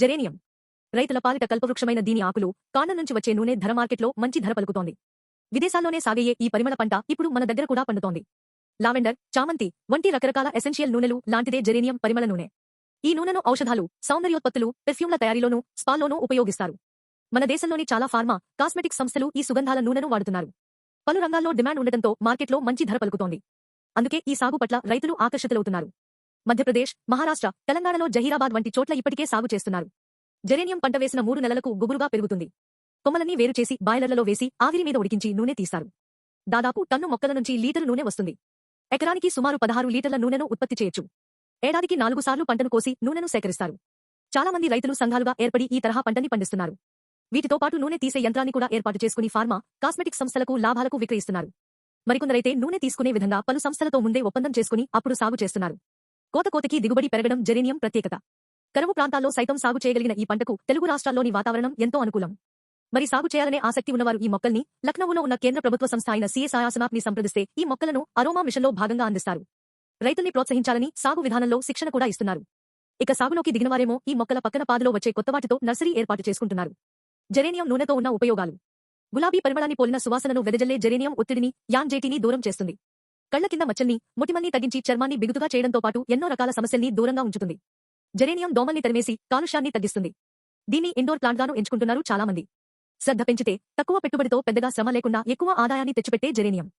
Geranium. రైతుల పాలిట కల్పవృక్షమైన దీని ఆకులు కాండం నుంచి వచ్చే నూనె ధర మార్కెట్లో మంచి ధర పలుకుతోంది. విదేశాల్లోనే సాగయ్యే ఈ పరిమళ పంట ఇప్పుడు మన దగ్గర కూడా పండుతోంది. లావెండర్ చామంతి వంటి రకరకాల ఎసెన్షియల్ నూనెలు లాంటిదే జెరేనియం పరిమళ నూనె. ఈ నూనెను ఔషధాలు సౌందర్యోత్పత్తులు పెర్ఫ్యూమ్ల తయారీలోనూ స్పాల్లోనూ ఉపయోగిస్తారు. మన దేశంలోని చాలా ఫార్మా కాస్మెటిక్ సంస్థలు ఈ సుగంధాల నూనెను వాడుతున్నారు. పలు రంగాల్లో డిమాండ్ ఉండటంతో మార్కెట్లో మంచి ధర పలుకుతోంది. అందుకే ఈ సాగు పట్ల రైతులు ఆకర్షితులవుతున్నారు. మధ్యప్రదేశ్ మహారాష్ట్ర తెలంగాణలో జహీరాబాద్ వంటి చోట్ల ఇప్పటికే సాగు చేస్తున్నారు. జెరేనియం పంట వేసిన మూడు నెలలకు గుబురుగా పెరుగుతుంది. కొమ్మలన్నీ వేరు చేసి బాయిలర్లలో వేసి ఆవిరి మీద ఉడికించి నూనె తీస్తారు. దాదాపు టన్ను మొక్కల నుంచి లీటరు నూనె వస్తుంది. ఎకరానికి సుమారు పదహారు లీటర్ల నూనెను ఉత్పత్తి చేయొచ్చు. ఏడాదికి నాలుగు సార్లు పంటను కోసి నూనెను సేకరిస్తారు. చాలా మంది రైతులు సంఘాలుగా ఏర్పడి ఈ తరహా పంటని పండిస్తున్నారు. వీటితో పాటు నూనె తీసే యంత్రాన్ని కూడా ఏర్పాటు చేసుకుని ఫార్మా కాస్మెటిక్ సంస్థలకు లాభాలకు విక్రయిస్తున్నారు. మరికొందరైతే నూనె తీసుకునే విధంగా పలు సంస్థలతో ముందే ఒప్పందం చేసుకుని అప్పుడు సాగు చేస్తున్నారు. కోతకోతకి దిగుబడి పెరగడం జెరేనియం ప్రత్యేకత. కరువు ప్రాంతాల్లో సైతం సాగు చేయగలిగిన ఈ పంటకు తెలుగు రాష్ట్రాల్లోని వాతావరణం ఎంతో అనుకూలం. మరి సాగు చేయాలనే ఆసక్తి ఉన్నవారు ఈ మొక్కల్ని లక్నౌలో ఉన్న కేంద్ర ప్రభుత్వ సంస్థ అయిన సిఎస్ఐఆసనాప్ని సంప్రదిస్తే ఈ మొక్కలను అరోమా మిషన్లో భాగంగా అందిస్తారు. రైతుల్ని ప్రోత్సహించాలని సాగు విధానంలో శిక్షణ కూడా ఇస్తున్నారు. ఇక సాగులోకి దిగినవారేమో ఈ మొక్కల పక్కన పాదులో వచ్చే కొత్త వాటితో నర్సరీ ఏర్పాటు చేసుకుంటున్నారు. జెరేనియం నూనెతో ఉన్న ఉపయోగాలు. గులాబీ పరిమళాన్ని పోలిన సువాసనను వెదజల్లే జెరేనియం ఒత్తిడిని యాంజైటీని దూరం చేస్తుంది. కళ్ళ కింద మచ్చల్ని మొటిమల్ని తగ్గించి చర్మాన్ని బిగుతుగా చేయడంతో పాటు ఎన్నో రకాల సమస్యల్ని దూరంగా ఉంచుతుంది. జెరేనియం దోమల్ని తరిమేసి కాలుష్యాన్ని తగ్గిస్తుంది. దీన్ని ఇండోర్ ప్లాంట్గాను ఎంచుకుంటున్నారు చాలా మంది శ్రద్ధ పెంచితే తక్కువ పెట్టుబడితో పెద్దగా శ్రమ లేకుండా ఎక్కువ ఆదాయాన్ని తెచ్చిపెట్టే జెరేనియం.